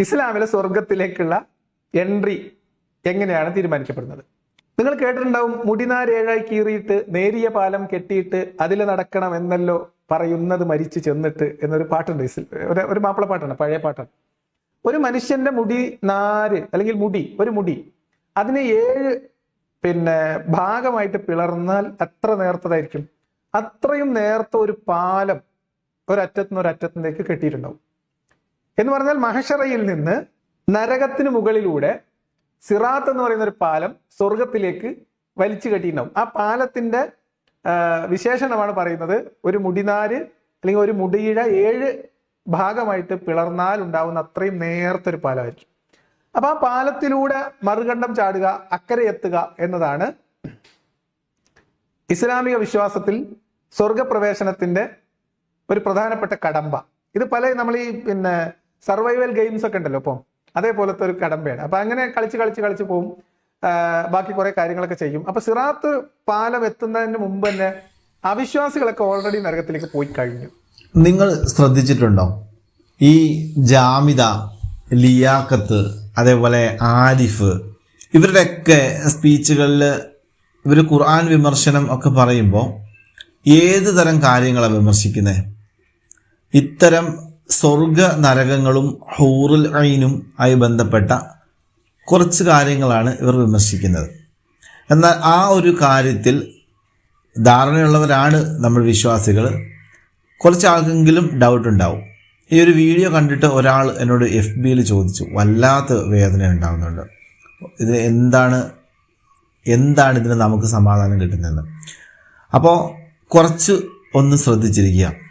ഇസ്ലാമിലെ സ്വർഗത്തിലേക്കുള്ള എൻട്രി എങ്ങനെയാണ് തീരുമാനിക്കപ്പെടുന്നത്? നിങ്ങൾ കേട്ടിട്ടുണ്ടാവും മുടിനാരേഴായി കീറിയിട്ട് നേരിയ പാലം കെട്ടിയിട്ട് അതിൽ നടക്കണം എന്നല്ലോ പറയുന്നത് മരിച്ചു ചെന്നിട്ട് എന്നൊരു പാട്ടുണ്ട് ഇസ്ല- ഒരു ഒരു മാപ്പിള പാട്ടാണ് പഴയ പാട്ടാണ്. ഒരു മനുഷ്യന്റെ മുടി നാര് അല്ലെങ്കിൽ മുടി ഒരു മുടി അതിനെ ഏഴ് പിന്നെ ഭാഗമായിട്ട് പിളർന്നാൽ എത്ര നേർത്തതായിരിക്കും. അത്രയും നേർത്ത ഒരു പാലം ഒരറ്റത്തുനിന്ന് ഒരറ്റത്തിലേക്ക് കെട്ടിയിട്ടുണ്ടാവും. എന്ന് പറഞ്ഞാൽ മഹഷറയിൽ നിന്ന് നരകത്തിന് മുകളിലൂടെ സിറാത്ത് എന്ന് പറയുന്ന ഒരു പാലം സ്വർഗത്തിലേക്ക് വലിച്ചു കെട്ടിയിട്ടുണ്ടാവും. ആ പാലത്തിന്റെ വിശേഷണമാണ് പറയുന്നത്. ഒരു മുടിനാര് അല്ലെങ്കിൽ ഒരു മുടിയിഴ ഏഴ് ഭാഗമായിട്ട് പിളർന്നാൽ ഉണ്ടാവുന്ന അത്രയും നേർത്തൊരു പാലമായിരിക്കും. അപ്പൊ ആ പാലത്തിലൂടെ മറുകണ്ഠം ചാടുക അക്കരെ എത്തുക എന്നതാണ് ഇസ്ലാമിക വിശ്വാസത്തിൽ സ്വർഗപ്രവേശനത്തിന്റെ ഒരു പ്രധാനപ്പെട്ട കടമ്പ. ഇത് പല നമ്മൾ ഈ പിന്നെ സർവൈവൽ ഗെയിംസ് ഒക്കെ ഉണ്ടല്ലോ ഇപ്പം. അതേപോലത്തെ ഒരു കടമ്പയാണ്. അപ്പൊ അങ്ങനെ കളിച്ച് കളിച്ച് കളിച്ച് പോകും ബാക്കി കുറെ കാര്യങ്ങളൊക്കെ ചെയ്യും. അപ്പൊ സിറാത്ത് പാലം എത്തുന്നതിന് മുമ്പ് തന്നെ അവിശ്വാസികളൊക്കെ ഓൾറെഡി നരകത്തിലേക്ക് പോയി കഴിഞ്ഞു. നിങ്ങൾ ശ്രദ്ധിച്ചിട്ടുണ്ടോ? ഈ ജാമിത ലിയാക്കത്ത് അതേപോലെ ആരിഫ് ഇവരുടെയൊക്കെ സ്പീച്ചുകളിൽ ഇവർ ഖുർആൻ വിമർശനം ഒക്കെ പറയുമ്പോൾ ഏത് തരം കാര്യങ്ങളാണ് വിമർശിക്കുന്നത് ഇത്തരം സ്വർഗ നരകങ്ങളും ഹൂറുൽ ഐനും ആയി ബന്ധപ്പെട്ട കുറച്ച് കാര്യങ്ങളാണ് ഇവർ വിമർശിക്കുന്നത്. എന്നാൽ ആ ഒരു കാര്യത്തിൽ ധാരണയുള്ളവരാണ് നമ്മൾ വിശ്വാസികൾ കുറച്ച് ആൾക്കെങ്കിലും ഡൗട്ട് ഉണ്ടാവും. ഈ ഒരു വീഡിയോ കണ്ടിട്ട് ഒരാൾ എന്നോട് എഫ് ബിയിൽ ചോദിച്ചു. വല്ലാത്ത വേദന ഉണ്ടാകുന്നുണ്ട് ഇത് എന്താണ് എന്താണ് ഇതിന് നമുക്ക് സമാധാനം കിട്ടുന്നതെന്ന്. അപ്പോൾ കുറച്ച് ഒന്ന് ശ്രദ്ധിച്ചിരിക്കുക.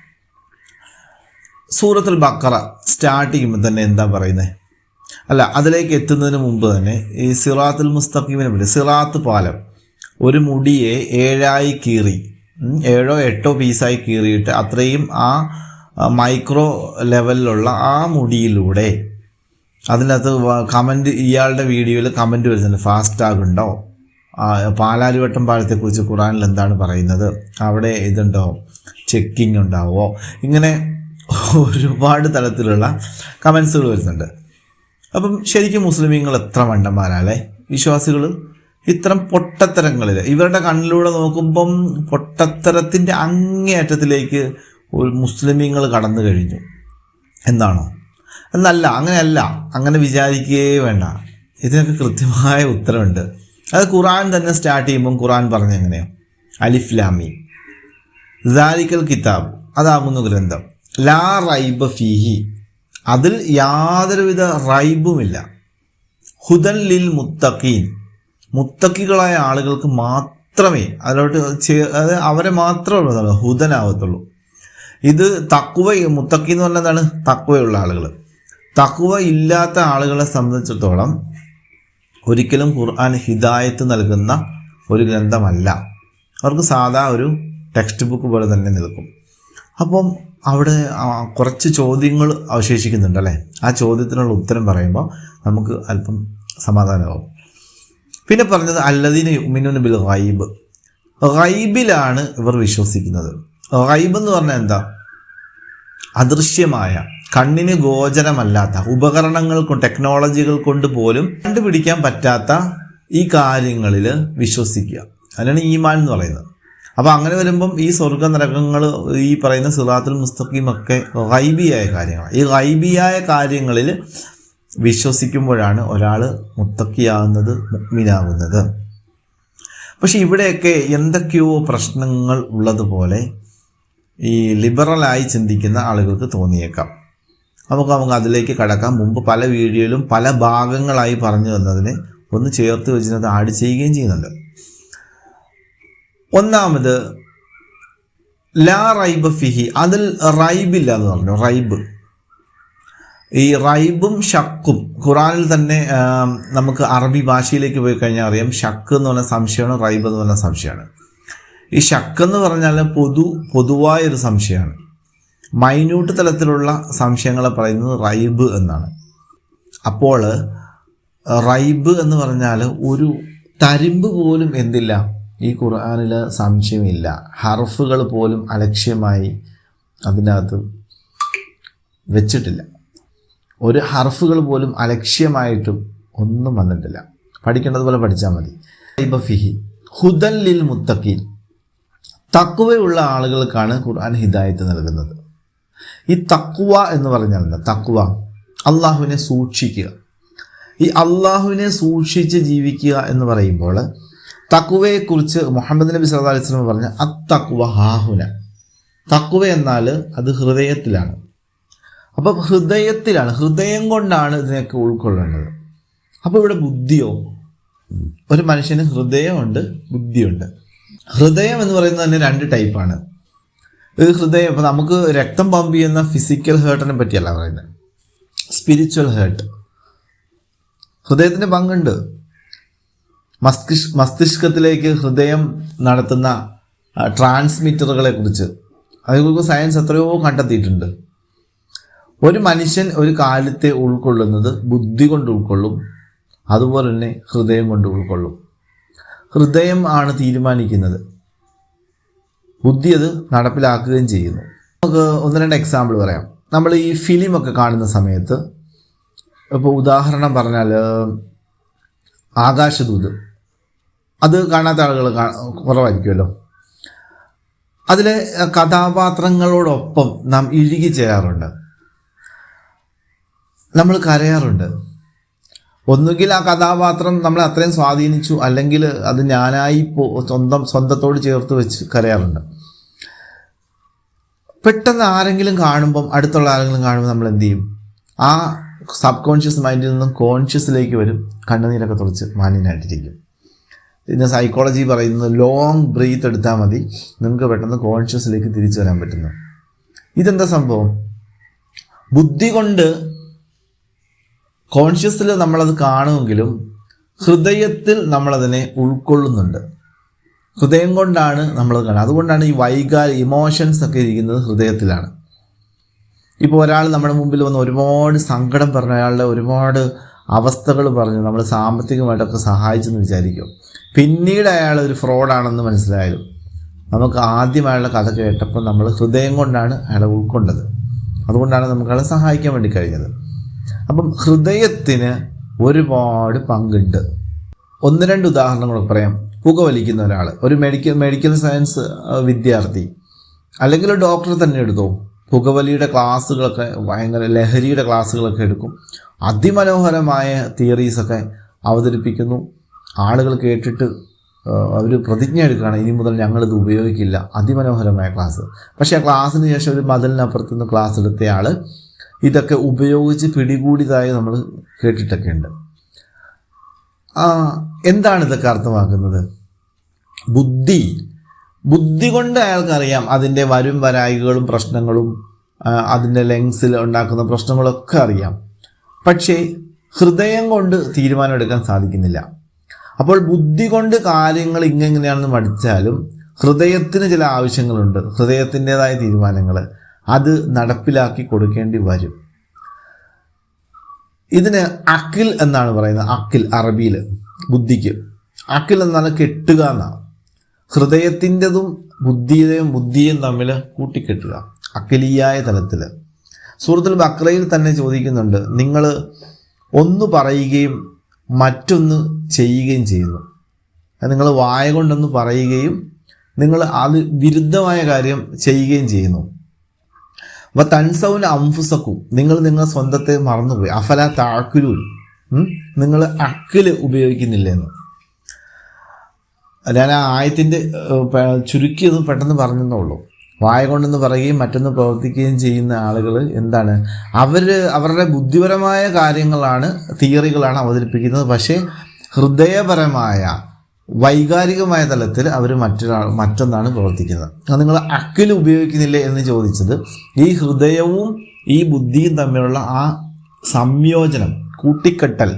സൂറത്തുൽ ബക്കറ സ്റ്റാർട്ട് ചെയ്യുമ്പോൾ തന്നെ എന്താ പറയുന്നത് അല്ല അതിലേക്ക് എത്തുന്നതിന് മുമ്പ് തന്നെ ഈ സിറാത്തുൽ മുസ്തഖീമിനെ പറ്റി സിറാത്ത് പാലം. ഒരു മുടിയെ ഏഴായി കീറി ഏഴോ എട്ടോ പീസായി കീറിയിട്ട് അത്രയും ആ മൈക്രോ ലെവലിലുള്ള ആ മുടിയിലൂടെ അതിനകത്ത് കമന്റ് ഇയാളുടെ വീഡിയോയിൽ കമന്റ് വരുന്നുണ്ട്. ഫാസ്റ്റാഗ് ഉണ്ടോ ആ, പാലാരിവട്ടം പാലത്തെക്കുറിച്ച് ഖുറാനിൽ എന്താണ് പറയുന്നത്? അവിടെ ഇതുണ്ടോ? ചെക്കിംഗ് ഉണ്ടാവോ? ഇങ്ങനെ ഒരുപാട് തരത്തിലുള്ള കമൻസുകൾ വരുന്നുണ്ട്. അപ്പം ശരിക്കും മുസ്ലിമീങ്ങൾ എത്ര മണ്ടന്മാരല്ലേ? വിശ്വാസികൾ ഇത്തരം പൊട്ടത്തരങ്ങളിൽ ഇവരുടെ കണ്ണിലൂടെ നോക്കുമ്പം പൊട്ടത്തരത്തിന്റെ അങ്ങേയറ്റത്തിലേക്ക് ഒരു മുസ്ലിമീങ്ങൾ കടന്നു കഴിഞ്ഞു. എന്നാണോ എന്നല്ല അങ്ങനെയല്ല അങ്ങനെ വിചാരിക്കുകയേ വേണ്ട. ഇതിനൊക്കെ കൃത്യമായ ഉത്തരവുണ്ട്. അത് ഖുറാൻ തന്നെ സ്റ്റാർട്ട് ചെയ്യുമ്പം ഖുറാൻ പറഞ്ഞ എങ്ങനെയോ? അലിഫ്ലാമി ദാരിക്കൽ കിതാബ് അതാകുന്നു ഗ്രന്ഥം. ലാ റൈബ ഫീഹി. അതിൽ യാതൊരുവിധ റൈബുമില്ല. ഹുദൻ ലിൽ മുത്തഖീൻ. മുത്തക്കികളായ ആളുകൾക്ക് മാത്രമേ അതിലോട്ട് അത് അവരെ മാത്രമേ ഹുദനാവത്തുള്ളൂ. ഇത് തക്കുവ മുത്തക്കി എന്ന് പറഞ്ഞാൽ എന്താണ്? തക്കുവയുള്ള ആളുകൾ തക്കുവ ഇല്ലാത്ത ആളുകളെ സംബന്ധിച്ചിടത്തോളം ഒരിക്കലും ഖുർആൻ ഹിദായത്ത് നൽകുന്ന ഒരു ഗ്രന്ഥമല്ല. അവർക്ക് സാധാ ഒരു ടെക്സ്റ്റ് ബുക്ക് പോലെ തന്നെ നിൽക്കും. അപ്പം അവിടെ കുറച്ച് ചോദ്യങ്ങൾ അവശേഷിക്കുന്നുണ്ട് അല്ലേ ആ ചോദ്യത്തിനുള്ള ഉത്തരം പറയുമ്പോൾ നമുക്ക് അല്പം സമാധാനമാവും. പിന്നെ പറഞ്ഞത് അല്ലദീന യുമിനുന ബിൽ ഗൈബ്. ഗൈബിലാണ് ഇവർ വിശ്വസിക്കുന്നത്. ഗൈബ് എന്ന് പറഞ്ഞാൽ എന്താ? അദൃശ്യമായ കണ്ണിന് ഗോചരമല്ലാത്ത ഉപകരണങ്ങൾ കൊണ്ട് ടെക്നോളജികൾ കൊണ്ട് പോലും കണ്ടുപിടിക്കാൻ പറ്റാത്ത ഈ കാര്യങ്ങളിൽ വിശ്വസിക്കുക. അതിനാണ് ഈമാൻ എന്ന് പറയുന്നത്. അപ്പോൾ അങ്ങനെ വരുമ്പം ഈ സ്വർഗ നരകങ്ങൾ ഈ പറയുന്ന സിറാത്തുൽ മുസ്തഖീം ഒക്കെ ഗൈബിയായ കാര്യങ്ങളാണ് ഈ ഗൈബിയായ കാര്യങ്ങളിൽ വിശ്വസിക്കുമ്പോഴാണ് ഒരാൾ മുത്തക്കിയാകുന്നത് മുക്മിനാകുന്നത് പക്ഷെ ഇവിടെയൊക്കെ എന്തൊക്കെയോ പ്രശ്നങ്ങൾ ഉള്ളതുപോലെ ഈ ലിബറലായി ചിന്തിക്കുന്ന ആളുകൾക്ക് തോന്നിയേക്കാം. നമുക്ക് നമുക്ക് അതിലേക്ക് കടക്കാം. മുമ്പ് പല വീഡിയോയിലും പല ഭാഗങ്ങളായി പറഞ്ഞു തന്നതിനെ ഒന്ന് ചേർത്ത് വെച്ചിട്ട് ആഡ് ചെയ്യുകയും ചെയ്യുന്നുണ്ട്. ഒന്നാമത് ലാ റൈബ് ഫിഹി അതിൽ റൈബില്ല എന്ന് പറഞ്ഞു റൈബ്. ഈ റൈബും ഷക്കും ഖുറാനിൽ തന്നെ നമുക്ക് അറബി ഭാഷയിലേക്ക് പോയി കഴിഞ്ഞാൽ അറിയാം ഷക്ക് എന്ന് പറഞ്ഞ സംശയമാണ് റൈബ് എന്ന് പറഞ്ഞ സംശയമാണ്. ഈ ഷക്ക് എന്ന് പറഞ്ഞാൽ പൊതു പൊതുവായൊരു സംശയമാണ്. മൈന്യൂട്ട് തലത്തിലുള്ള സംശയങ്ങളെ പറയുന്നത് റൈബ് എന്നാണ്. അപ്പോൾ റൈബ് എന്ന് പറഞ്ഞാൽ ഒരു തരിമ്പ് പോലും എന്തില്ല. ഈ ഖുർആാനിൽ സംശയമില്ല. ഹർഫുകൾ പോലും അലക്ഷ്യമായി അതിനകത്ത് വെച്ചിട്ടില്ല. ഒരു ഹർഫുകൾ പോലും അലക്ഷ്യമായിട്ടും ഒന്നും വന്നിട്ടില്ല. പഠിക്കേണ്ടതുപോലെ പഠിച്ചാൽ മതി. ഫിഹി. ഹുദൻ ലിൽ മുത്തഖീൻ. തക്കുവയുള്ള ആളുകൾക്കാണ് ഖുർആൻ ഹിദായത്ത് നൽകുന്നത്. ഈ തക്കുവ എന്ന് പറഞ്ഞാൽ എന്താ? തക്കുവ അള്ളാഹുവിനെ സൂക്ഷിക്കുക. ഈ അള്ളാഹുവിനെ സൂക്ഷിച്ച് ജീവിക്കുക എന്ന് പറയുമ്പോൾ തക്കുവയെക്കുറിച്ച് മുഹമ്മദ് നബി സല്ലു അലൈഹി വസല്ലം പറഞ്ഞ അത്തക്കുവ ഹാഹുന. തക്കുവ എന്നാൽ അത് ഹൃദയത്തിലാണ്. അപ്പം ഹൃദയത്തിലാണ്. ഹൃദയം കൊണ്ടാണ് ഇതിനൊക്കെ ഉൾക്കൊള്ളേണ്ടത് അപ്പോൾ ഇവിടെ ബുദ്ധിയോ? ഒരു മനുഷ്യന് ഹൃദയമുണ്ട് ബുദ്ധിയുണ്ട്. ഹൃദയം എന്ന് പറയുന്നത് തന്നെ രണ്ട് ടൈപ്പാണ്. ഇത് ഹൃദയം ഇപ്പം നമുക്ക് രക്തം പമ്പ് ചെയ്യുന്ന ഫിസിക്കൽ ഹേർട്ടിനെ പറ്റിയല്ല പറയുന്നത്. സ്പിരിച്വൽ ഹേർട്ട് ഹൃദയത്തിന്റെ പങ്കുണ്ട്. മസ്തിഷ് മസ്തിഷ്കത്തിലേക്ക് ഹൃദയം നടത്തുന്ന ട്രാൻസ്മിറ്ററുകളെ കുറിച്ച് അതിനെക്കുറിച്ച് സയൻസ് എത്രയോ കണ്ടെത്തിയിട്ടുണ്ട്. ഒരു മനുഷ്യൻ ഒരു കാലത്തെ ഉൾക്കൊള്ളുന്നത് ബുദ്ധി കൊണ്ട് ഉൾക്കൊള്ളും അതുപോലെ തന്നെ ഹൃദയം കൊണ്ട് ഉൾക്കൊള്ളും. ഹൃദയം ആണ് തീരുമാനിക്കുന്നത്. ബുദ്ധി അത് നടപ്പിലാക്കുകയും ചെയ്യുന്നു. നമുക്ക് ഒന്ന് രണ്ട് എക്സാമ്പിൾ പറയാം. നമ്മൾ ഈ ഫിലിമൊക്കെ കാണുന്ന സമയത്ത് ഇപ്പോൾ ഉദാഹരണം പറഞ്ഞാൽ ആകാശദൂത്. അത് കാണാത്ത ആളുകൾ കുറവായിരിക്കുമല്ലോ. അതിലെ കഥാപാത്രങ്ങളോടൊപ്പം നാം ഇഴുകി ചേരാറുണ്ട് നമ്മൾ കരയാറുണ്ട്. ഒന്നുകിൽ ആ കഥാപാത്രം നമ്മളെ അത്രയും സ്വാധീനിച്ചു അല്ലെങ്കിൽ അത് ഞാനായി പോ സ്വന്തം സ്വന്തത്തോട് ചേർത്ത് വെച്ച് കരയാറുണ്ട്. പെട്ടെന്ന് ആരെങ്കിലും കാണുമ്പം അടുത്തുള്ള ആരെങ്കിലും കാണുമ്പോൾ നമ്മൾ എന്ത് ചെയ്യും? ആ സബ് കോൺഷ്യസ് മൈൻഡിൽ നിന്നും കോൺഷ്യസിലേക്ക് വരും കണ്ണുനീരൊക്കെ തുറച്ച് മാന്യനായിട്ടിരിക്കും ഇതിന് സൈക്കോളജി പറയുന്നത് ലോങ് ബ്രീത്ത് എടുത്താൽ മതി. നിങ്ങൾക്ക് പെട്ടെന്ന് കോൺഷ്യസിലേക്ക് തിരിച്ചു വരാൻ പറ്റുന്നു. ഇതെന്താ സംഭവം? ബുദ്ധി കൊണ്ട് കോൺഷ്യസിൽ നമ്മളത് കാണുമെങ്കിലും ഹൃദയത്തിൽ നമ്മളതിനെ ഉൾക്കൊള്ളുന്നുണ്ട്. ഹൃദയം കൊണ്ടാണ് നമ്മൾ കാണുന്നത്. അതുകൊണ്ടാണ് ഈ വൈകാരി ഇമോഷൻസ് ഒക്കെ ഇരിക്കുന്നത് ഹൃദയത്തിലാണ്. ഇപ്പോൾ ഒരാൾ നമ്മുടെ മുമ്പിൽ വന്ന് ഒരുപാട് സങ്കടം പറഞ്ഞ അയാളുടെ ഒരുപാട് അവസ്ഥകൾ പറഞ്ഞു നമ്മൾ സാമ്പത്തികമായിട്ടൊക്കെ സഹായിച്ചെന്ന് വിചാരിക്കും. പിന്നീട് അയാൾ ഒരു ഫ്രോഡാണെന്ന് മനസ്സിലായാലും നമുക്ക് ആദ്യം അയാളുടെ കഥ കേട്ടപ്പോൾ നമ്മൾ ഹൃദയം കൊണ്ടാണ് അയാളെ ഉൾക്കൊണ്ടത്. അതുകൊണ്ടാണ് നമുക്ക് അയാളെ സഹായിക്കാൻ വേണ്ടി കഴിഞ്ഞത്. അപ്പം ഹൃദയത്തിന് ഒരുപാട് പങ്കുണ്ട്. ഒന്ന് രണ്ട് ഉദാഹരണങ്ങൾ പറയാം. പുകവലിക്കുന്ന ഒരാൾ ഒരു മെഡിക്കൽ മെഡിക്കൽ സയൻസ് വിദ്യാർത്ഥി അല്ലെങ്കിൽ ഡോക്ടർ തന്നെ എടുത്തോ. പുകവലിയുടെ ക്ലാസ്സുകളൊക്കെ ഭയങ്കര ലഹരിയുടെ ക്ലാസ്സുകളൊക്കെ എടുക്കും. അതിമനോഹരമായ തിയറീസൊക്കെ അവതരിപ്പിക്കുന്നു. ആളുകൾ കേട്ടിട്ട് അവർ പ്രതിജ്ഞ എടുക്കുകയാണ്. ഇനി മുതൽ ഞങ്ങളിത് ഉപയോഗിക്കില്ല. അതിമനോഹരമായ ക്ലാസ്. പക്ഷേ ആ ക്ലാസ്സിന് ശേഷം ഒരു മതിലിനപ്പുറത്ത് നിന്ന് ക്ലാസ് എടുത്തയാൾ ഇതൊക്കെ ഉപയോഗിച്ച് പിടികൂടിയതായി നമ്മൾ കേട്ടിട്ടൊക്കെ ഉണ്ട്. എന്താണ് ഇതൊക്കെ അർത്ഥമാക്കുന്നത്? ബുദ്ധി. ബുദ്ധി കൊണ്ട് അയാൾക്കറിയാം അതിന്റെ വരും വരായികളും പ്രശ്നങ്ങളും അതിന്റെ ലെങ്സിൽ ഉണ്ടാക്കുന്ന പ്രശ്നങ്ങളൊക്കെ അറിയാം. പക്ഷേ ഹൃദയം കൊണ്ട് തീരുമാനമെടുക്കാൻ സാധിക്കുന്നില്ല. അപ്പോൾ ബുദ്ധി കൊണ്ട് കാര്യങ്ങൾ ഇങ്ങനെയാണെന്ന് പഠിച്ചാലും ഹൃദയത്തിന് ചില ആവശ്യങ്ങളുണ്ട്. ഹൃദയത്തിന്റെതായ തീരുമാനങ്ങൾ അത് നടപ്പിലാക്കി കൊടുക്കേണ്ടി വരും. ഇതിന് അക്കിൽ എന്നാണ് പറയുന്നത്. അക്കിൽ അറബിയിൽ ബുദ്ധിക്ക്. അക്കിൽ എന്നാൽ കെട്ടുക എന്നാണ്. ഹൃദയത്തിന്റെതും ബുദ്ധിയുടെയും ബുദ്ധിയും തമ്മിൽ കൂട്ടിക്കെട്ടുക. അക്കിലിയായ തലത്തിൽ. സൂറത്തുൽ ബക്രയിൽ തന്നെ ചോദിക്കുന്നുണ്ട്. നിങ്ങൾ ഒന്ന് പറയുകയും മറ്റൊന്ന് ചെയ്യുകയും ചെയ്യുന്നു. നിങ്ങൾ വായ കൊണ്ടൊന്ന് പറയുകയും നിങ്ങൾ അത് വിരുദ്ധമായ കാര്യം ചെയ്യുകയും ചെയ്യുന്നു. വ തൻസൗന അംഫുസക്കും നിങ്ങൾ നിങ്ങൾ സ്വന്തത്തെ മറന്നുപോയി. അഫല താക്കുലൂൻ നിങ്ങൾ അക്കിൽ ഉപയോഗിക്കുന്നില്ലെന്ന്. ഞാൻ ആ ആയത്തിന്റെ ചുരുക്കിയത് പെട്ടെന്ന് പറഞ്ഞെന്നുള്ളൂ വായ കൊണ്ടെന്ന് പറയുകയും മറ്റൊന്ന് പ്രവർത്തിക്കുകയും ചെയ്യുന്ന ആളുകൾ എന്താണ്? അവർ അവരുടെ ബുദ്ധിപരമായ കാര്യങ്ങളാണ് തിയറികളാണ് അവതരിപ്പിക്കുന്നത്. പക്ഷേ ഹൃദയപരമായ വൈകാരികമായ തലത്തിൽ അവർ മറ്റൊരാൾ മറ്റൊന്നാണ് പ്രവർത്തിക്കുന്നത്. അത് നിങ്ങൾ അക്കിൽ ഉപയോഗിക്കുന്നില്ലേ എന്ന് ചോദിച്ചത് ഈ ഹൃദയവും ഈ ബുദ്ധിയും തമ്മിലുള്ള ആ സംയോജനം കൂട്ടിക്കെട്ടൽ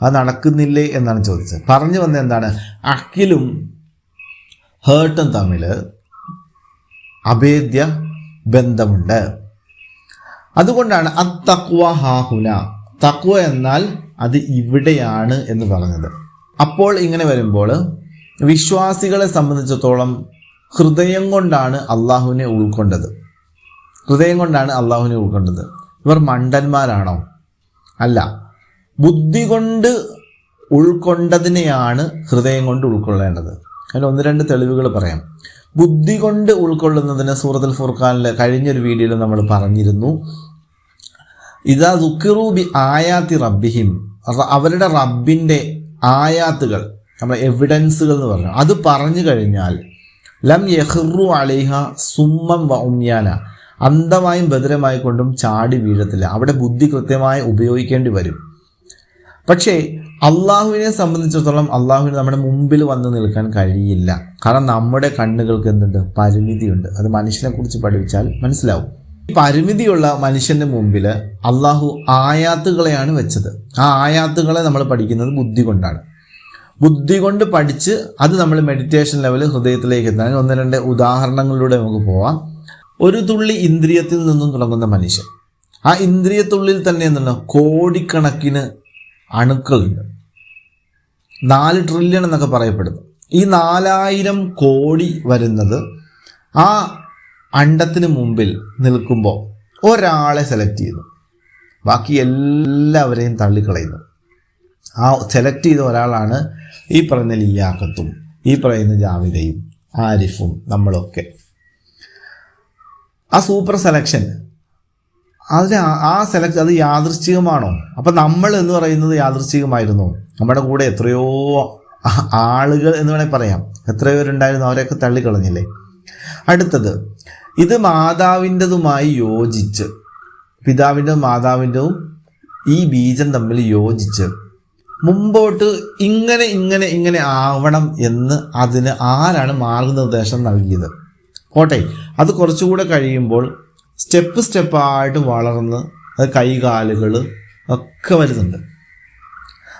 അത് നടക്കുന്നില്ലേ എന്നാണ് ചോദിച്ചത്. പറഞ്ഞു വന്നത് എന്താണ്? അക്കിലും ഹേർട്ടും തമ്മിൽ അഭേദ്യ ബന്ധമുണ്ട്. അതുകൊണ്ടാണ് അത്തക്വ ഹാഹുന. തക്വ എന്നാൽ അത് ഇവിടെയാണ് എന്ന് പറഞ്ഞത്. അപ്പോൾ ഇങ്ങനെ വരുമ്പോൾ വിശ്വാസികളെ സംബന്ധിച്ചിടത്തോളം ഹൃദയം കൊണ്ടാണ് അള്ളാഹുവിനെ ഉൾക്കൊണ്ടത്. ഹൃദയം കൊണ്ടാണ് അള്ളാഹുവിനെ ഉൾക്കൊണ്ടത്. ഇവർ മണ്ടന്മാരാണോ? അല്ല. ബുദ്ധി കൊണ്ട് ഉൾക്കൊണ്ടതിനെയാണ് ഹൃദയം കൊണ്ട് ഉൾക്കൊള്ളേണ്ടത്. അതിന് ഒന്ന് രണ്ട് തെളിവുകൾ പറയാം. ബുദ്ധി കൊണ്ട് ഉൾക്കൊള്ളുന്നതിന് സൂറത്തുൽ ഫുർഖാനിൽ കഴിഞ്ഞൊരു വീഡിയോയിൽ നമ്മൾ പറഞ്ഞിരുന്നു. ഇതാ ബി ആയാത്തി റബ്ബിഹിം. അവരുടെ റബ്ബിന്റെ ആയാത്തുകൾ നമ്മൾ എവിഡൻസുകൾ എന്ന് പറഞ്ഞു. അത് പറഞ്ഞു കഴിഞ്ഞാൽ ലം യഹ്റു അലിഹ സുമ്മം വ അന്ധമായും ഭദ്രമായി കൊണ്ടും ചാടി വീഴത്തില്ല. അവിടെ ബുദ്ധി കൃത്യമായി ഉപയോഗിക്കേണ്ടി വരും. പക്ഷേ അള്ളാഹുവിനെ സംബന്ധിച്ചിടത്തോളം അള്ളാഹുവിന് നമ്മുടെ മുമ്പിൽ വന്ന് നിൽക്കാൻ കഴിയില്ല. കാരണം നമ്മുടെ കണ്ണുകൾക്ക് എന്തുണ്ട്? പരിമിതിയുണ്ട്. അത് മനുഷ്യനെ കുറിച്ച് പഠിച്ചാൽ മനസ്സിലാവും. ഈ പരിമിതിയുള്ള മനുഷ്യന്റെ മുമ്പിൽ അള്ളാഹു ആയാത്തുകളെയാണ് വെച്ചത്. ആ ആയാത്തുകളെ നമ്മൾ പഠിക്കുന്നത് ബുദ്ധി കൊണ്ടാണ്. ബുദ്ധി കൊണ്ട് പഠിച്ച് അത് നമ്മൾ മെഡിറ്റേഷൻ ലെവൽ ഹൃദയത്തിലേക്ക് എത്താൻ ഒന്ന് രണ്ട് ഉദാഹരണങ്ങളിലൂടെ നമുക്ക് പോവാം. ഒരു തുള്ളി ഇന്ദ്രിയത്തിൽ നിന്നും തുടങ്ങുന്ന മനുഷ്യൻ. ആ ഇന്ദ്രിയത്തുള്ളിൽ തന്നെ എന്താണ്? കോടിക്കണക്കിന് അണുക്കളുണ്ട്. നാല് ട്രില്യൺ എന്നൊക്കെ പറയപ്പെടുന്നു. ഈ നാലായിരം കോടി വരുന്നത് ആ അണ്ടത്തിന് മുമ്പിൽ നിൽക്കുമ്പോൾ ഒരാളെ സെലക്ട് ചെയ്യുന്നു. ബാക്കി എല്ലാവരെയും തള്ളിക്കളയുന്നു. ആ സെലക്ട് ചെയ്ത ഒരാളാണ് ഈ പറയുന്ന ലിയാക്കത്തും ഈ പറയുന്ന ജാവിദയും ആരിഫും നമ്മളൊക്കെ. ആ സൂപ്പർ സെലക്ഷൻ അതിന് ആ- സെലക്ട് അത് യാദൃശ്ചികമാണോ? അപ്പം നമ്മൾ എന്ന് പറയുന്നത് യാദൃശ്ചികമായിരുന്നു. നമ്മുടെ കൂടെ എത്രയോ ആളുകൾ എന്ന് വേണമെങ്കിൽ പറയാം. എത്രയോ പേരുണ്ടായിരുന്നു അവരെയൊക്കെ തള്ളിക്കളഞ്ഞില്ലേ? അടുത്തത് ഇത് മാതാവിന്റെതുമായി യോജിച്ച് പിതാവിന്റെതും മാതാവിന്റെതും ഈ ബീജം തമ്മിൽ യോജിച്ച് മുമ്പോട്ട് ഇങ്ങനെ ഇങ്ങനെ ഇങ്ങനെ ആവണം എന്ന് അതിന് ആരാണ് മാർഗനിർദ്ദേശം നൽകിയത്? പോട്ടെ അത് കുറച്ചുകൂടെ കഴിയുമ്പോൾ സ്റ്റെപ്പ് സ്റ്റെപ്പായിട്ട് വളർന്ന് അത് കൈകാലുകൾ ഒക്കെ വരുന്നുണ്ട്.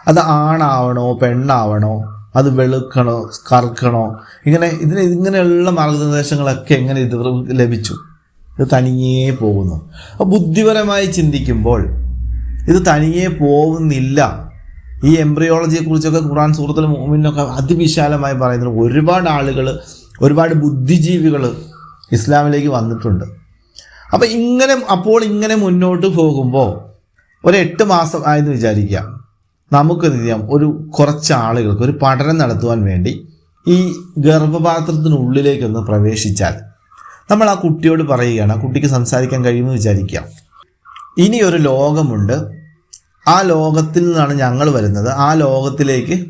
അത് ആണാവണോ പെണ്ണാവണോ അത് വെളുക്കണോ കറുക്കണോ ഇങ്ങനെ ഇതിന് ഇങ്ങനെയുള്ള മാർഗനിർദ്ദേശങ്ങളൊക്കെ എങ്ങനെ ഇത് ലഭിച്ചു? ഇത് തനിയേ പോകുന്നു. ബുദ്ധിപരമായി ചിന്തിക്കുമ്പോൾ ഇത് തനിയേ പോകുന്നില്ല. ഈ എംബ്രിയോളജിയെ കുറിച്ചൊക്കെ ഖുറാൻ സുഹൃത്തിൽ മുമ്പിനൊക്കെ അതിവിശാലമായി പറയുന്നത് ഒരുപാട് ആളുകൾ ഒരുപാട് ബുദ്ധിജീവികൾ ഇസ്ലാമിലേക്ക് വന്നിട്ടുണ്ട്. അപ്പം ഇങ്ങനെ അപ്പോൾ ഇങ്ങനെ മുന്നോട്ട് പോകുമ്പോൾ ഒരു എട്ട് മാസം ആയെന്ന് വിചാരിക്കുക. നമുക്ക് ചെയ്യാം? ഒരു കുറച്ച് ആളുകൾക്ക് ഒരു പഠനം നടത്തുവാൻ വേണ്ടി ഈ ഗർഭപാത്രത്തിനുള്ളിലേക്കൊന്ന് പ്രവേശിച്ചാൽ നമ്മൾ ആ കുട്ടിയോട് പറയുകയാണ് ആ കുട്ടിക്ക് സംസാരിക്കാൻ കഴിയുമെന്ന് വിചാരിക്കാം ഇനി ഒരു ലോകമുണ്ട്. ആ ലോകത്തിൽ നിന്നാണ് ഞങ്ങൾ വരുന്നത്. ആ ലോകത്തിലേക്ക്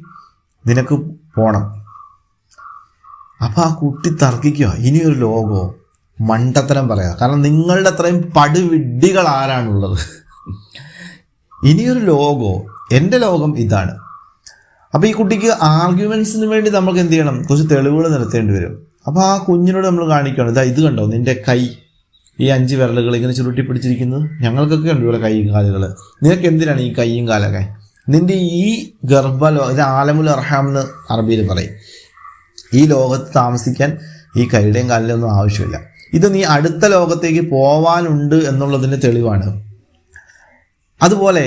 നിനക്ക് പോകണം അപ്പോൾ ആ കുട്ടി തർക്കിക്കുക. ഇനിയൊരു ലോകമോ മണ്ടത്തരം പറയാം. കാരണം നിങ്ങളുടെ അത്രയും പടുവിഡ്ഢികൾ ആരാണുള്ളത് ഇനിയൊരു ലോകോ എന്റെ ലോകം ഇതാണ്. അപ്പോൾ ഈ കുട്ടിക്ക് ആർഗ്യുമെൻസിന് വേണ്ടി നമുക്ക് എന്ത് ചെയ്യണം? കുറച്ച് തെളിവുകൾ നിരത്തേണ്ടി വരും. അപ്പോൾ ആ കുഞ്ഞിനോട് നമ്മൾ കാണിക്കണം ഇതാ ഇത് കണ്ടോ? നിന്റെ കൈ ഈ അഞ്ച് വിരലുകൾ ഇങ്ങനെ ചുരുട്ടി പിടിച്ചിരിക്കുന്നത് ഞങ്ങൾക്കൊക്കെ ഉണ്ട് ഇവിടെ കൈയും കാലുകൾ നിനക്ക് എന്തിനാണ് ഈ കൈയും കാലൊക്കെ? നിന്റെ ഈ ഗർഭലോ ഇത് ആലമുൽ അർഹാം എന്ന് അറബിയിൽ പറയും. ഈ ലോകത്ത് താമസിക്കാൻ ഈ കൈയുടെയും കാലിലൊന്നും ആവശ്യമില്ല. ഇത് നീ അടുത്ത ലോകത്തേക്ക് പോവാനുണ്ട് എന്നുള്ളതിന്റെ തെളിവാണ്. അതുപോലെ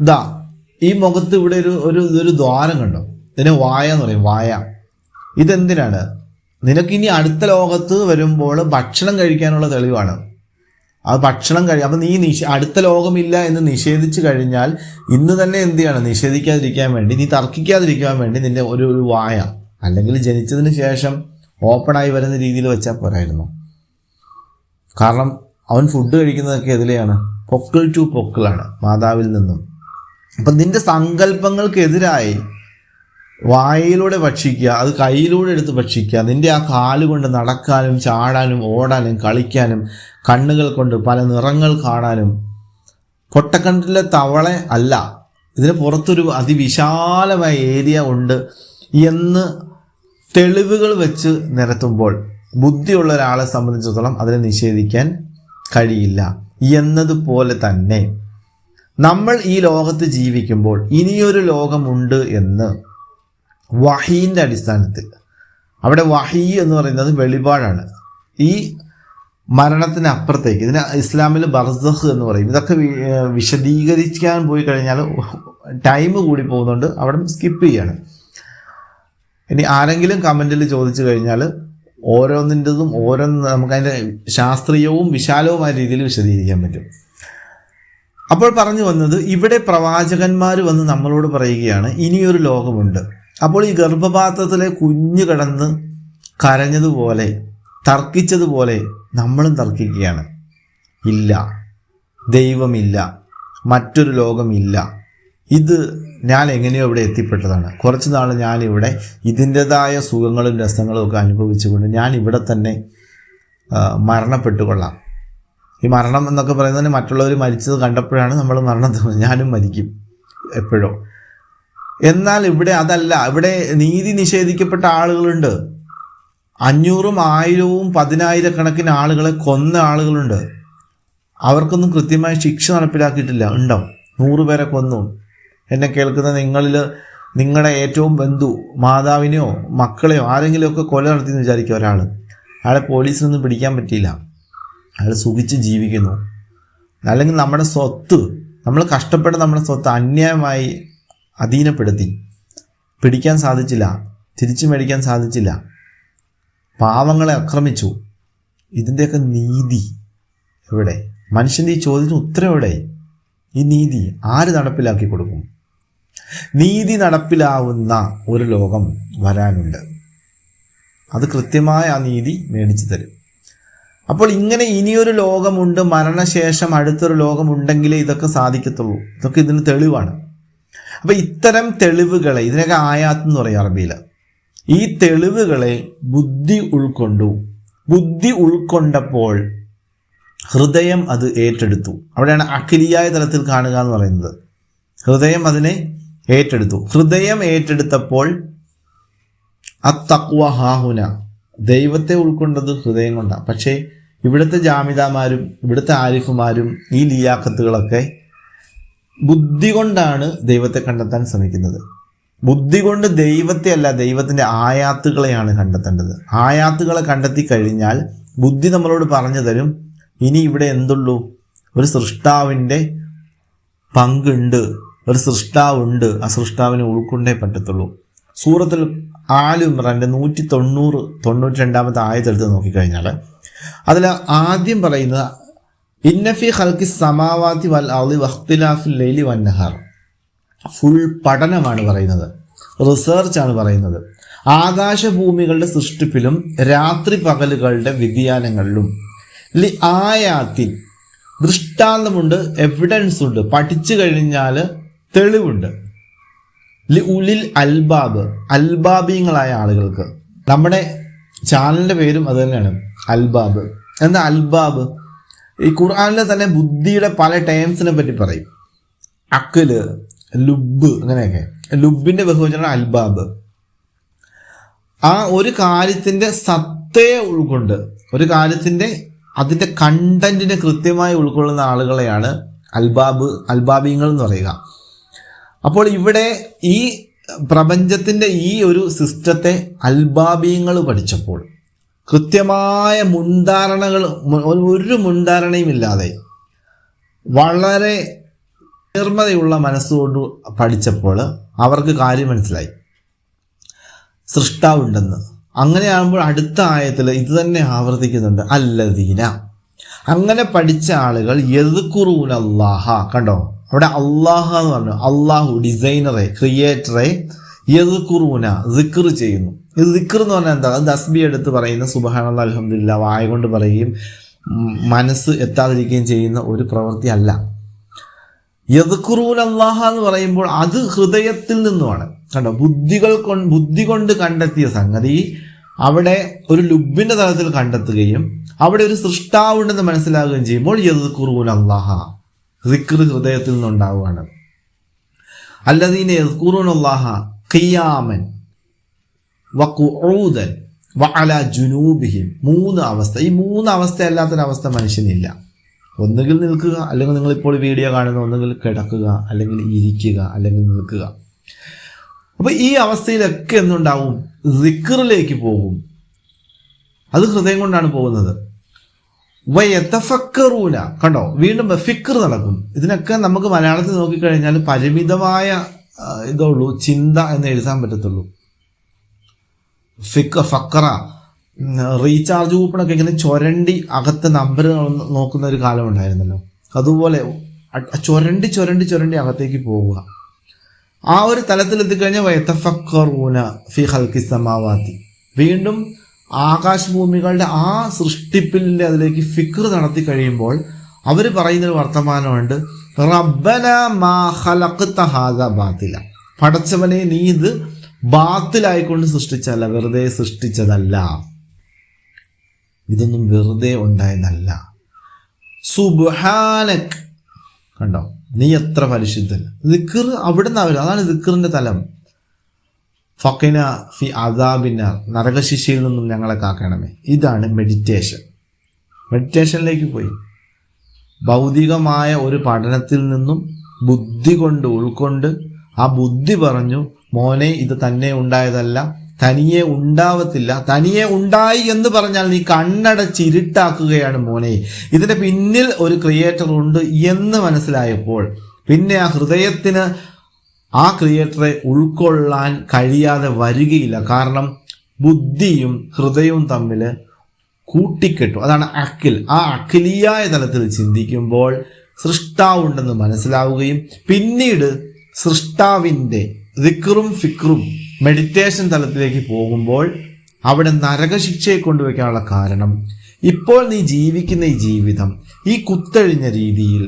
ദാ ഈ മുഖത്ത് ഇവിടെ ഒരു ഒരു ഒരു ദ്വാരം കണ്ടോ? ഇതിനെ വായ എന്ന് പറയും വായ. ഇതെന്തിനാണ്? നിനക്കിനി അടുത്ത ലോകത്ത് വരുമ്പോൾ ഭക്ഷണം കഴിക്കാനുള്ള തെളിവാണ്. അത് ഭക്ഷണം കഴി അപ്പം നീ നിഷ അടുത്ത ലോകമില്ല എന്ന് നിഷേധിച്ചു കഴിഞ്ഞാൽ ഇന്ന് തന്നെ എന്ത് ചെയ്യണം? നിഷേധിക്കാതിരിക്കാൻ വേണ്ടി നീ തർക്കിക്കാതിരിക്കാൻ വേണ്ടി നിന്റെ ഒരു ഒരു വായ അല്ലെങ്കിൽ ജനിച്ചതിന് ശേഷം ഓപ്പണായി വരുന്ന രീതിയിൽ വെച്ചാൽ പോരായിരുന്നു. കാരണം അവൻ ഫുഡ് കഴിക്കുന്നതൊക്കെ എതിലെയാണ്. പൊക്കിൾ ടു പൊക്കിളാണ് മാതാവിൽ നിന്നും. അപ്പം നിന്റെ സങ്കല്പങ്ങൾക്കെതിരായി വായിലൂടെ ഭക്ഷിക്കുക അത് കയ്യിലൂടെ എടുത്ത് ഭക്ഷിക്കുക നിന്റെ ആ കാലുകൊണ്ട് നടക്കാനും ചാടാനും ഓടാനും കളിക്കാനും കണ്ണുകൾ കൊണ്ട് പല നിറങ്ങൾ കാണാനും പൊട്ടക്കണ്ടിലെ തവള അല്ല ഇതിന് പുറത്തൊരു അതിവിശാലമായ ഏരിയ ഉണ്ട് എന്ന് തെളിവുകൾ വെച്ച് നിരത്തുമ്പോൾ ബുദ്ധിയുള്ള ഒരാളെ സംബന്ധിച്ചിടത്തോളം അതിനെ നിഷേധിക്കാൻ കഴിയില്ല. എന്നതുപോലെ തന്നെ നമ്മൾ ഈ ലോകത്ത് ജീവിക്കുമ്പോൾ ഇനിയൊരു ലോകമുണ്ട് എന്ന് വഹീന്റെ അടിസ്ഥാനത്തിൽ. അവിടെ വഹീ എന്ന് പറയുന്നത് വെളിപാടാണ്. ഈ മരണത്തിന് അപ്പുറത്തേക്ക് ഇതിന് ഇസ്ലാമിൽ ബർസഹ് എന്ന് പറയും. ഇതൊക്കെ വിശദീകരിക്കാൻ പോയി കഴിഞ്ഞാൽ ടൈം കൂടി പോകുന്നുണ്ട് അവിടെ സ്കിപ്പ് ചെയ്യാണ്. ഇനി ആരെങ്കിലും കമന്റിൽ ചോദിച്ചു കഴിഞ്ഞാൽ ഓരോന്നിന്റെതും ഓരോ നമുക്കതിന്റെ ശാസ്ത്രീയവും വിശാലവുമായ രീതിയിൽ വിശദീകരിക്കാൻ പറ്റും. അപ്പോൾ പറഞ്ഞു വന്നത് ഇവിടെ പ്രവാചകന്മാർ വന്ന് നമ്മളോട് പറയുകയാണ് ഇനിയൊരു ലോകമുണ്ട്. അപ്പോൾ ഈ ഗർഭപാത്രത്തിലെ കുഞ്ഞു കിടന്ന് കരഞ്ഞതുപോലെ തർക്കിച്ചതുപോലെ നമ്മളും തർക്കിക്കുകയാണ്. ഇല്ല. ദൈവമില്ല. മറ്റൊരു ലോകമില്ല. ഇത് ഞാൻ എങ്ങനെയോ ഇവിടെ എത്തിപ്പെട്ടതാണ്. കുറച്ച് നാൾ ഞാനിവിടെ ഇതിന്റെതായ സുഖങ്ങളും രസങ്ങളും ഒക്കെ അനുഭവിച്ചുകൊണ്ട് ഞാൻ ഇവിടെ തന്നെ മരണപ്പെട്ടുകൊള്ളാം. ഈ മരണം എന്നൊക്കെ പറയുന്നതിന് മറ്റുള്ളവർ മരിച്ചത് കണ്ടപ്പോഴാണ് നമ്മൾ മരണത്തിൽ ഞാനും മരിക്കും എപ്പോഴോ. എന്നാൽ ഇവിടെ അതല്ല ഇവിടെ നീതി നിഷേധിക്കപ്പെട്ട ആളുകളുണ്ട്. അഞ്ഞൂറും ആയിരവും പതിനായിരക്കണക്കിന് ആളുകളെ കൊന്ന ആളുകളുണ്ട്. അവർക്കൊന്നും കൃത്യമായ ശിക്ഷ നടപ്പിലാക്കിയിട്ടില്ല. ഉണ്ടോ? നൂറ് പേരെ കൊന്നു. എന്നെ കേൾക്കുന്ന നിങ്ങളിൽ നിങ്ങളുടെ ഏറ്റവും ബന്ധു മാതാവിനെയോ മക്കളെയോ ആരെങ്കിലുമൊക്കെ കൊല നടത്തിയെന്ന് വിചാരിക്കുക ഒരാൾ അയാളെ പോലീസിനൊന്നും പിടിക്കാൻ പറ്റിയില്ല. അയാൾ സുഖിച്ച് ജീവിക്കുന്നു. അല്ലെങ്കിൽ നമ്മുടെ സ്വത്ത് നമ്മൾ കഷ്ടപ്പെട്ട് നമ്മുടെ സ്വത്ത് അന്യായമായി അധീനപ്പെടുത്തി. പിടിക്കാൻ സാധിച്ചില്ല. തിരിച്ചു മേടിക്കാൻ സാധിച്ചില്ല. പാവങ്ങളെ ആക്രമിച്ചു. ഇതിന്റെയൊക്കെ നീതി എവിടെ? മനുഷ്യന്റെ ഈ ചോദ്യത്തിന് ഉത്തരം എവിടെ? ഈ നീതി ആര് നടപ്പിലാക്കി കൊടുക്കും? നീതി നടപ്പിലാവുന്ന ഒരു ലോകം വരാനുണ്ട്. അത് കൃത്യമായ ആ നീതി മേടിച്ചു തരും. അപ്പോൾ ഇങ്ങനെ ഇനിയൊരു ലോകമുണ്ട് മരണശേഷം അടുത്തൊരു ലോകമുണ്ടെങ്കിലേ ഇതൊക്കെ സാധിക്കത്തുള്ളൂ. ഇതൊക്കെ ഇതിന് തെളിവാണ്. അപ്പോൾ ഇത്തരം തെളിവുകളെ ഇതിനൊക്കെ ആയാത്ത് എന്ന് പറയും അറബിയിൽ. ഈ തെളിവുകളെ ബുദ്ധി ഉൾക്കൊണ്ടു ബുദ്ധി ഉൾക്കൊണ്ടപ്പോൾ ഹൃദയം അത് ഏറ്റെടുത്തു. അവിടെയാണ് അഖിലിയായ തലത്തിൽ കാണുക എന്ന് പറയുന്നത്. ഹൃദയം അതിനെ ഏറ്റെടുത്തു. ഹൃദയം ഏറ്റെടുത്തപ്പോൾ അത്തക്വ ഹാഹുന ദൈവത്തെ ഉൾക്കൊണ്ടത് ഹൃദയം കൊണ്ടാണ്. പക്ഷേ ഇവിടുത്തെ ജാമിതാമാരും ഇവിടുത്തെ ആരിഫുമാരും ഈ ലിയാക്കത്തുകളൊക്കെ ബുദ്ധി കൊണ്ടാണ് ദൈവത്തെ കണ്ടെത്താൻ ശ്രമിക്കുന്നത്. ബുദ്ധി കൊണ്ട് ദൈവത്തെ അല്ല ദൈവത്തിന്റെ ആയാത്തുകളെയാണ് കണ്ടെത്തേണ്ടത്. ആയാത്തുകളെ കണ്ടെത്തി കഴിഞ്ഞാൽ ബുദ്ധി നമ്മളോട് പറഞ്ഞു തരും ഇനി ഇവിടെ എന്തുള്ളൂ? ഒരു സൃഷ്ടാവിന്റെ പങ്കുണ്ട്. ഒരു സൃഷ്ടാവുണ്ട്. ആ സൃഷ്ടാവിനെ ഉൾക്കൊണ്ടേ പറ്റത്തുള്ളൂ. സൂറത്തിൽ ആലുമ്രാന്റെ നൂറ്റി തൊണ്ണൂറ് തൊണ്ണൂറ്റി രണ്ടാമത്തെ ആയതെടുത്ത് നോക്കിക്കഴിഞ്ഞാൽ അതിൽ ആദ്യം പറയുന്നത് ഇന്നഫി ഹൽക്കി സമാവാത്തി വൽ അളി വഖ്തിലാഫിൽ ലൈലി വന്നഹാർ ഫുൾ പഠനമാണ് പറയുന്നത്. റിസർച്ച് ആണ് പറയുന്നത്. ആകാശഭൂമികളുടെ സൃഷ്ടിപ്പിലും രാത്രി പകലുകളുടെ വ്യതിയാനങ്ങളിലും. ലി ആയാത്തിൻ ദൃഷ്ടാന്തമുണ്ട് എവിഡൻസ് ഉണ്ട്. പഠിച്ചു കഴിഞ്ഞാൽ തെളിവുണ്ട്. ഉലിൽ അൽബാബ് അൽബാബീങ്ങളായ ആളുകൾക്ക്. നമ്മുടെ ചാനലിന്റെ പേരും അത് തന്നെയാണ് അൽബാബ്. എന്താ അൽബാബ്? ഈ ഖുർആാനിലെ തന്നെ ബുദ്ധിയുടെ പല ടേംസിനെ പറ്റി പറയും. അക്കൽ ലുബ് അങ്ങനെയൊക്കെ. ലുബിന്റെ ബഹുവചനാണ് അൽബാബ്. ആ ഒരു കാര്യത്തിന്റെ സത്തയെ ഉൾക്കൊണ്ട് ഒരു കാര്യത്തിന്റെ അതിന്റെ കണ്ടന്റിനെ കൃത്യമായി ഉൾക്കൊള്ളുന്ന ആളുകളെയാണ് അൽബാബ് അൽബാബിങ്ങൾ എന്ന് പറയുക. അപ്പോൾ ഇവിടെ ഈ പ്രപഞ്ചത്തിന്റെ ഈ ഒരു സിസ്റ്റത്തെ അൽബാബീങ്ങൾ പഠിച്ചപ്പോൾ കൃത്യമായ മുൻധാരണകൾ ഒരു മുൻധാരണയും ഇല്ലാതെ വളരെ നിർമ്മതയുള്ള മനസ്സുകൊണ്ട് പഠിച്ചപ്പോൾ അവർക്ക് കാര്യം മനസ്സിലായി. സൃഷ്ടാവുണ്ടെന്ന്. അങ്ങനെയാകുമ്പോൾ അടുത്ത ആയത്തിൽ ഇത് തന്നെ ആവർത്തിക്കുന്നുണ്ട്. അല്ലദീന. അങ്ങനെ പഠിച്ച ആളുകൾ അള്ളാഹ കണ്ടോ? അവിടെ അള്ളാഹ എന്ന് പറഞ്ഞു. അള്ളാഹു ഡിസൈനറെ ക്രിയേറ്ററെ യദ്കുറൂന സിക്ർ ചെയ്യുന്നു. ഇത് സിക്ർ എന്ന് പറഞ്ഞാൽ എന്താ? തസ്ബി എടുത്ത് പറയുന്ന സുബഹാനുള്ള അലഹമില്ല വായ കൊണ്ട് പറയുകയും മനസ്സ് എത്താതിരിക്കുകയും ചെയ്യുന്ന ഒരു പ്രവൃത്തി അല്ല. യദുക്കുറൂൻ അള്ളാഹ എന്ന് പറയുമ്പോൾ അത് ഹൃദയത്തിൽ നിന്നുമാണ്. കണ്ടോ? ബുദ്ധികൾ കൊണ്ട് ബുദ്ധി കൊണ്ട് കണ്ടെത്തിയ സംഗതി അവിടെ ഒരു ലുബിന്റെ തലത്തിൽ കണ്ടെത്തുകയും അവിടെ ഒരു സൃഷ്ടാവുണ്ടെന്ന് മനസ്സിലാകുകയും ചെയ്യുമ്പോൾ യദുക്കുറൂൻ അള്ളാഹ സിക്ർ ഹൃദയത്തിൽ നിന്നുണ്ടാവുകയാണ്. അല്ലദീന കുറുനുള്ളാഹ കിയാമൻ ഖിയാമൻ വഖുഊദൻ വഅല ജുനൂബിഹിം. മൂന്ന് അവസ്ഥ. ഈ മൂന്ന് അവസ്ഥ അല്ലാത്തൊരവസ്ഥ മനുഷ്യനില്ല. ഒന്നുകിൽ നിൽക്കുക അല്ലെങ്കിൽ നിങ്ങളിപ്പോൾ വീഡിയോ കാണുന്ന ഒന്നുകിൽ കിടക്കുക അല്ലെങ്കിൽ ഇരിക്കുക അല്ലെങ്കിൽ നിൽക്കുക. അപ്പൊ ഈ അവസ്ഥയിലൊക്കെ എന്തുണ്ടാവും? റിക്കറിലേക്ക് പോകും. അത് ഹൃദയം കൊണ്ടാണ് പോകുന്നത്. വയത്തഫക്കറൂന കണ്ടോ? വീണ്ടും ഫിക്കർ നടക്കും. ഇതിനൊക്കെ നമുക്ക് മലയാളത്തിൽ നോക്കിക്കഴിഞ്ഞാൽ പരിമിതമായ ഇതുള്ളൂ ചിന്ത എന്ന് എഴുതാൻ പറ്റത്തുള്ളൂ. ഫിക്ക ഫക്കറ റീചാർജ് കൂപ്പണൊക്കെ ഇങ്ങനെ ചൊരണ്ടി അകത്ത് നമ്പർ നോക്കുന്ന ഒരു കാലം ഉണ്ടായിരുന്നല്ലോ. അതുപോലെ ചൊരണ്ടി ചുരണ്ടി ചുരണ്ടി ചുരണ്ടി അകത്തേക്ക് പോവുക. ആ ഒരു തലത്തിൽ എത്തിക്കഴിഞ്ഞാൽ വയത്തഫക്കറൂന ഫി ഹൽക്കി സമാവാത്തി. വീണ്ടും ആകാശഭൂമികളുടെ ആ സൃഷ്ടിപ്പിന്റെ അതിലേക്ക് ഫിക്ർ നടത്തി കഴിയുമ്പോൾ അവർ പറയുന്നൊരു വർത്തമാനമുണ്ട് റബ്ബന മാ ബാത്തില. പടച്ചവനെ നീ ഇത് ബാത്തിലായിക്കൊണ്ട് സൃഷ്ടിച്ചല്ല വെറുതെ സൃഷ്ടിച്ചതല്ല. ഇതൊന്നും വെറുതെ ഉണ്ടായതല്ല. സുബാനക് കണ്ടോ? നീ എത്ര പരിശുദ്ധൻ. ദിക്കർ അവിടുന്ന് അവർ അതാണ് ദിക്കറിന്റെ തലം. ഫക്കിന ഫി അദാബിന നരകശിശിയിൽ നിന്നും ഞങ്ങളെ കാക്കണമേ. ഇതാണ് മെഡിറ്റേഷൻ മെഡിറ്റേഷനിലേക്ക് പോയി. ഭൗതികമായ ഒരു പഠനത്തിൽ നിന്നും ബുദ്ധി കൊണ്ട് ഉൾക്കൊണ്ട് ആ ബുദ്ധി പറഞ്ഞു മോനെ ഇത് തന്നെ ഉണ്ടായതല്ല. തനിയെ ഉണ്ടാവത്തില്ല. തനിയെ ഉണ്ടായി എന്ന് പറഞ്ഞാൽ നീ കണ്ണടച്ചിരുട്ടാക്കുകയാണ് മോനെ. ഇതിന്റെ പിന്നിൽ ഒരു ക്രിയേറ്റർ ഉണ്ട് എന്ന് മനസ്സിലായപ്പോൾ പിന്നെ ആ ഹൃദയത്തിന് ആ ക്രിയേറ്ററെ ഉൾക്കൊള്ളാൻ കഴിയാതെ വരികയില്ല. കാരണം ബുദ്ധിയും ഹൃദയവും തമ്മിൽ കൂട്ടിക്കെട്ടു. അതാണ് അഖിൽ. ആ അഖിലിയായ തലത്തിൽ ചിന്തിക്കുമ്പോൾ സൃഷ്ടാവുണ്ടെന്ന് മനസ്സിലാവുകയും പിന്നീട് സൃഷ്ടാവിന്റെ ദിക്റും ഫിക്റും മെഡിറ്റേഷൻ തലത്തിലേക്ക് പോകുമ്പോൾ അവിടെ നരകശിക്ഷയെ കൊണ്ടുവയ്ക്കാനുള്ള കാരണം. ഇപ്പോൾ നീ ജീവിക്കുന്ന ഈ ജീവിതം ഈ കുത്തഴിഞ്ഞ രീതിയിൽ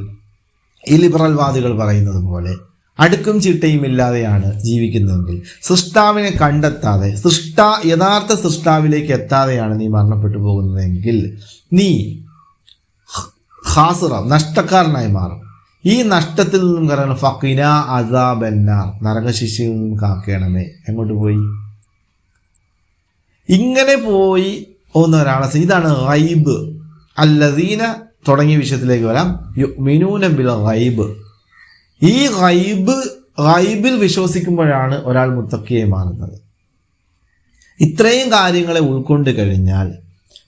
ഈ ലിബറൽവാദികൾ പറയുന്നത് പോലെ അടുക്കും ചിട്ടയും ഇല്ലാതെയാണ് ജീവിക്കുന്നതെങ്കിൽ സൃഷ്ടാവിനെ കണ്ടെത്താതെ സൃഷ്ട യഥാർത്ഥ സൃഷ്ടാവിലേക്ക് എത്താതെയാണ് നീ മരണപ്പെട്ടു പോകുന്നതെങ്കിൽ നീ ഹാസുറ നഷ്ടക്കാരനായി മാറും. ഈ നഷ്ടത്തിൽ നിന്നും കാരണം ഫക്കിന അസാബന്നാർ നരകശിശിയിൽ നിന്നും കാക്കണമേ എങ്ങോട്ട് പോയി? ഇങ്ങനെ പോയി പോകുന്ന ഒരാളെ ഇതാണ് റൈബ് അല്ലദീന തുടങ്ങിയ വിഷയത്തിലേക്ക് വരാം. മിനൂന ബിൽ റൈബ് ഈ റൈബ് റൈബിൽ വിശ്വസിക്കുമ്പോഴാണ് ഒരാൾ മുത്തക്കിയായി മാറുന്നത്. ഇത്രയും കാര്യങ്ങളെ ഉൾക്കൊണ്ട് കഴിഞ്ഞാൽ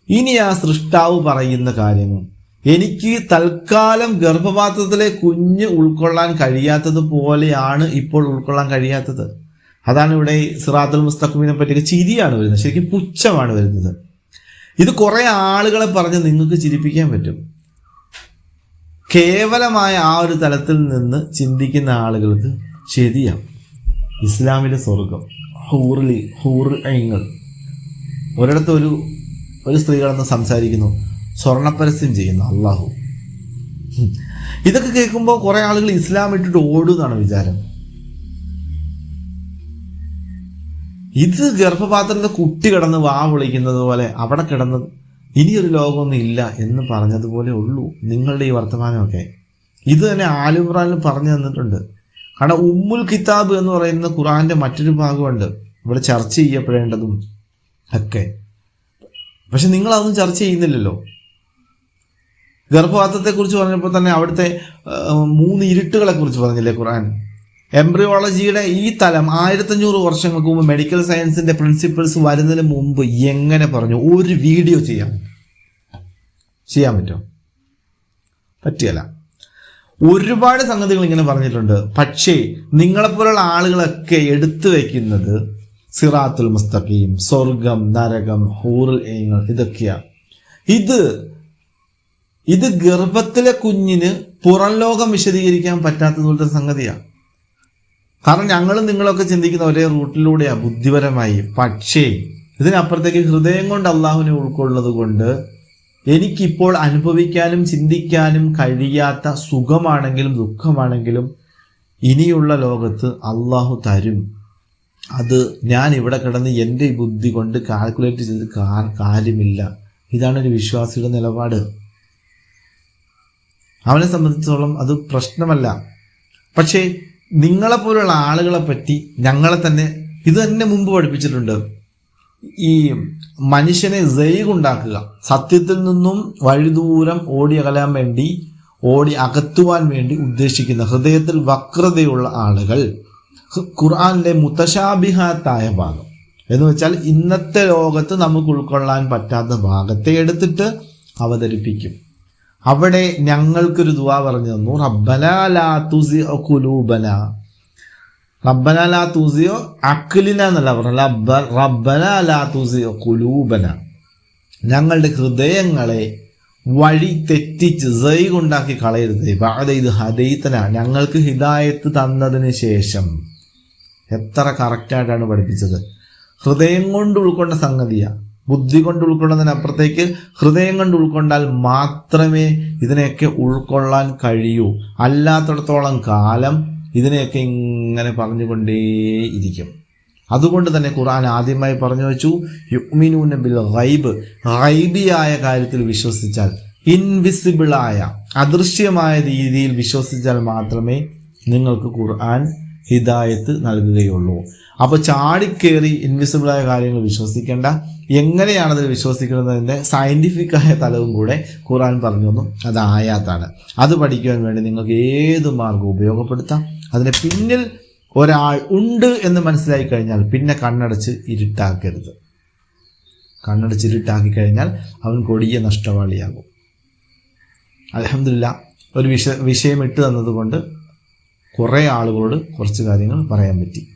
ഇനി ആ സൃഷ്ടാവ് പറയുന്ന കാര്യങ്ങൾ എനിക്ക് തൽക്കാലം ഗർഭപാത്രത്തിലെ കുഞ്ഞ് ഉൾക്കൊള്ളാൻ കഴിയാത്തത് പോലെയാണ് ഇപ്പോൾ ഉൾക്കൊള്ളാൻ കഴിയാത്തത്. അതാണ് ഇവിടെ സിറാത്തുൽ മുസ്തഖിമിനെ പറ്റിയൊക്കെ ചിരിയാണ് വരുന്നത്. ശരിക്കും പുച്ഛമാണ് വരുന്നത്. ഇത് കുറേ ആളുകളെ പറഞ്ഞ് നിങ്ങൾക്ക് ചിരിപ്പിക്കാൻ പറ്റും. കേവലമായ ആ ഒരു തലത്തിൽ നിന്ന് ചിന്തിക്കുന്ന ആളുകൾക്ക് ശരിയാണ് ഇസ്ലാമിലെ സ്വർഗം ഹൂറിലി ഹൂർ ഐങ്ങൾ ഒരിടത്ത് ഒരു ഒരു സ്ത്രീ സംസാരിക്കുന്നു സ്വർണപരസ്യം ചെയ്യുന്നു അള്ളാഹു. ഇതൊക്കെ കേൾക്കുമ്പോൾ കുറേ ആളുകൾ ഇസ്ലാം ഇട്ടിട്ട് ഓടുന്നാണ് വിചാരം. ഇത് ഗർഭപാത്രത്തിന്റെ കുട്ടി കിടന്ന് വാ വിളിക്കുന്നത് പോലെ അവിടെ കിടന്ന് ഇനിയൊരു ലോകമൊന്നും ഇല്ല എന്ന് പറഞ്ഞതുപോലെ ഉള്ളൂ നിങ്ങളുടെ ഈ വർത്തമാനമൊക്കെ. ഇത് തന്നെ ആലുമ്രാനിൽ പറഞ്ഞു തന്നിട്ടുണ്ട്. കാരണം ഉമ്മുൽ കിതാബ് എന്ന് പറയുന്ന ഖുറാന്റെ മറ്റൊരു ഭാഗമുണ്ട്. ഇവിടെ ചർച്ച ചെയ്യപ്പെടേണ്ടതും ഒക്കെ. പക്ഷെ നിങ്ങൾ അതൊന്നും ചർച്ച ചെയ്യുന്നില്ലല്ലോ. ഗർഭപാത്രത്തെക്കുറിച്ച് പറഞ്ഞപ്പോൾ തന്നെ അവിടുത്തെ മൂന്ന് ഇരുട്ടുകളെ കുറിച്ച് പറഞ്ഞില്ലേ ഖുറാൻ എംബ്രിയോളജിയുടെ ഈ തലം ആയിരത്തഞ്ഞൂറ് വർഷങ്ങൾക്ക് മുമ്പ് മെഡിക്കൽ സയൻസിന്റെ പ്രിൻസിപ്പിൾസ് വരുന്നതിന് മുമ്പ് എങ്ങനെ പറഞ്ഞു? ഒരു വീഡിയോ ചെയ്യാം. ചെയ്യാൻ പറ്റുമോ? പറ്റിയല്ല. ഒരുപാട് സംഗതികൾ ഇങ്ങനെ പറഞ്ഞിട്ടുണ്ട്. പക്ഷേ നിങ്ങളെപ്പോലുള്ള ആളുകളൊക്കെ എടുത്തു വയ്ക്കുന്നത് സിറാത്തുൽ മുസ്തഖീം സ്വർഗം നരകം ഹൂറുൽ ഏങ്ങൾ ഇതൊക്കെയാണ് ഇത് ഇത് ഗർഭത്തിലെ കുഞ്ഞിന് പുറം ലോകം വിശദീകരിക്കാൻ പറ്റാത്തതുപോലത്തെ സംഗതിയാണ് കാരണം ഞങ്ങളും നിങ്ങളൊക്കെ ചിന്തിക്കുന്ന ഒരേ റൂട്ടിലൂടെയാ ബുദ്ധിപരമായി. പക്ഷേ ഇതിനപ്പുറത്തേക്ക് ഹൃദയം കൊണ്ട് അള്ളാഹുവിനെ ഉൾക്കൊള്ളുന്നത് കൊണ്ട് എനിക്കിപ്പോൾ അനുഭവിക്കാനും ചിന്തിക്കാനും കഴിയാത്ത സുഖമാണെങ്കിലും ദുഃഖമാണെങ്കിലും ഇനിയുള്ള ലോകത്ത് അള്ളാഹു തരും. അത് ഞാൻ ഇവിടെ കിടന്ന് എന്റെ ബുദ്ധി കൊണ്ട് കാൽക്കുലേറ്റ് ചെയ്ത് കാര്യമില്ല. ഇതാണ് ഒരു വിശ്വാസിയുടെ നിലപാട്. അവനെ സംബന്ധിച്ചോളം അത് പ്രശ്നമല്ല. പക്ഷേ നിങ്ങളെപ്പോലുള്ള ആളുകളെ പറ്റി ഞങ്ങളെ തന്നെ ഇത് തന്നെ മുമ്പ് പഠിപ്പിച്ചിട്ടുണ്ട്. ഈ മനുഷ്യനെ ഉണ്ടാക്കുക സത്യത്തിൽ നിന്നും വഴിദൂരം ഓടി അകലാൻ വേണ്ടി ഓടി അകത്തുവാൻ വേണ്ടി ഉദ്ദേശിക്കുന്ന ഹൃദയത്തിൽ വക്രതയുള്ള ആളുകൾ ഖുർആനിലെ മുത്തശാബിഹാത്തായ ഭാഗം. എന്ന് വെച്ചാൽ ഇന്നത്തെ ലോകത്ത് നമുക്ക് ഉൾക്കൊള്ളാൻ പറ്റാത്ത ഭാഗത്തെ എടുത്തിട്ട് അവതരിപ്പിക്കും. അവിടെ ഞങ്ങൾക്കൊരു ദുവാ പറഞ്ഞു തന്നു. റബ്ബന റബ്ബന ലാ തുസിഅ അഖ്ലിന എന്നല്ല റബ്ബന ലാ തുസിഅ കുലൂബന ഞങ്ങളുടെ ഹൃദയങ്ങളെ വഴി തെറ്റിച്ച് ഉണ്ടാക്കി കളയരുത്. ബാധ ഇത് ഹദൈത്തന ഞങ്ങൾക്ക് ഹിദായത്ത് തന്നതിന് ശേഷം എത്ര കറക്റ്റായിട്ടാണ് പഠിപ്പിച്ചത്. ഹൃദയം കൊണ്ട് ഉൾക്കൊണ്ട സംഗതിയാണ് ബുദ്ധി കൊണ്ട് ഉൾക്കൊള്ളുന്നതിനപ്പുറത്തേക്ക് ഹൃദയം കൊണ്ട് ഉൾക്കൊണ്ടാൽ മാത്രമേ ഇതിനെയൊക്കെ ഉൾക്കൊള്ളാൻ കഴിയൂ. അല്ലാത്തടത്തോളം കാലം ഇതിനെയൊക്കെ ഇങ്ങനെ പറഞ്ഞുകൊണ്ടേയിരിക്കും അതുകൊണ്ട് തന്നെ ഖുർആൻ ആദ്യമായി പറഞ്ഞു വെച്ചു യുക്മിനൂന ബിൽ റൈബ് റൈബിയായ കാര്യത്തിൽ വിശ്വസിച്ചാൽ ഇൻവിസിബിളായ അദൃശ്യമായ രീതിയിൽ വിശ്വസിച്ചാൽ മാത്രമേ നിങ്ങൾക്ക് ഖുർആൻ ഹിദായത്ത് നൽകുകയുള്ളൂ. അപ്പോൾ ചാടിക്കേറി ഇൻവിസിബിളായ കാര്യങ്ങൾ വിശ്വസിക്കേണ്ട. എങ്ങനെയാണ് അതിൽ വിശ്വസിക്കുന്നതിന്റെ സയന്റിഫിക്കായ തലവും കൂടെ ഖുറാൻ പറഞ്ഞു തന്നു. അത് ആയാത്താണ്. അത് പഠിക്കുവാൻ വേണ്ടി നിങ്ങൾക്ക് ഏത് മാർഗം ഉപയോഗപ്പെടുത്താം? അതിന് പിന്നിൽ ഒരാൾ ഉണ്ട് എന്ന് മനസ്സിലായി കഴിഞ്ഞാൽ പിന്നെ കണ്ണടച്ച് ഇരുട്ടാക്കരുത്. കണ്ണടച്ച് ഇരുട്ടാക്കി കഴിഞ്ഞാൽ അവൻ കൊടിയ നഷ്ടവാളിയാകും. അലഹമില്ല ഒരു വിഷ വിഷയം ഇട്ട് തന്നതുകൊണ്ട് കുറേ ആളുകളോട് കുറച്ച് കാര്യങ്ങൾ പറയാൻ പറ്റി.